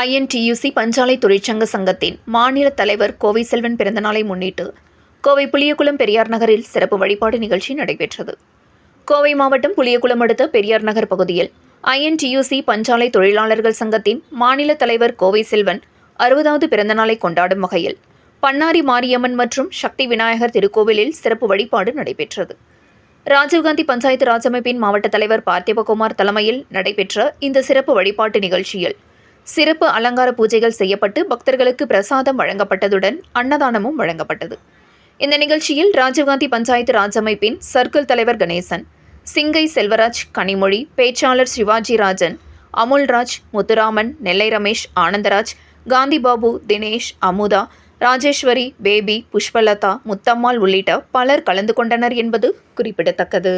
INTUC பஞ்சாலை தொழிற்சங்க சங்கத்தின் மாநில தலைவர் கோவை செல்வன் பிறந்தநாளை முன்னிட்டு கோவை புளியகுளம் பெரியார் நகரில் சிறப்பு வழிபாடு நிகழ்ச்சி நடைபெற்றது. கோவை மாவட்டம் புளியகுளம் அடுத்த பெரியார் நகர் பகுதியில் ஐஎன்டியூசி பஞ்சாலை தொழிலாளர்கள் சங்கத்தின் மாநில தலைவர் கோவை செல்வன் அறுபதாவது பிறந்தநாளை கொண்டாடும் வகையில் பன்னாரி மாரியம்மன் மற்றும் சக்தி விநாயகர் திருக்கோவிலில் சிறப்பு வழிபாடு நடைபெற்றது. ராஜீவ்காந்தி பஞ்சாயத்து ராஜ் அமைப்பின் மாவட்ட தலைவர் பார்த்திபகுமார் தலைமையில் நடைபெற்ற இந்த சிறப்பு வழிபாட்டு நிகழ்ச்சியில் சிறப்பு அலங்கார பூஜைகள் செய்யப்பட்டு பக்தர்களுக்கு பிரசாதம் வழங்கப்பட்டதுடன் அன்னதானமும் வழங்கப்பட்டது. இந்த நிகழ்ச்சியில் ராஜீவ்காந்தி பஞ்சாயத்து ராஜ் அமைப்பின் சர்க்கிள் தலைவர் கணேசன் சிங்கை செல்வராஜ் கனிமொழி பேச்சாளர் சிவாஜி ராஜன் அமுல்ராஜ் முத்துராமன் நெல்லை ரமேஷ் ஆனந்தராஜ் காந்திபாபு தினேஷ் அமுதா ராஜேஸ்வரி பேபி புஷ்பலதா முத்தம்மாள் உள்ளிட்ட பலர் கலந்து கொண்டனர் என்பது குறிப்பிடத்தக்கது.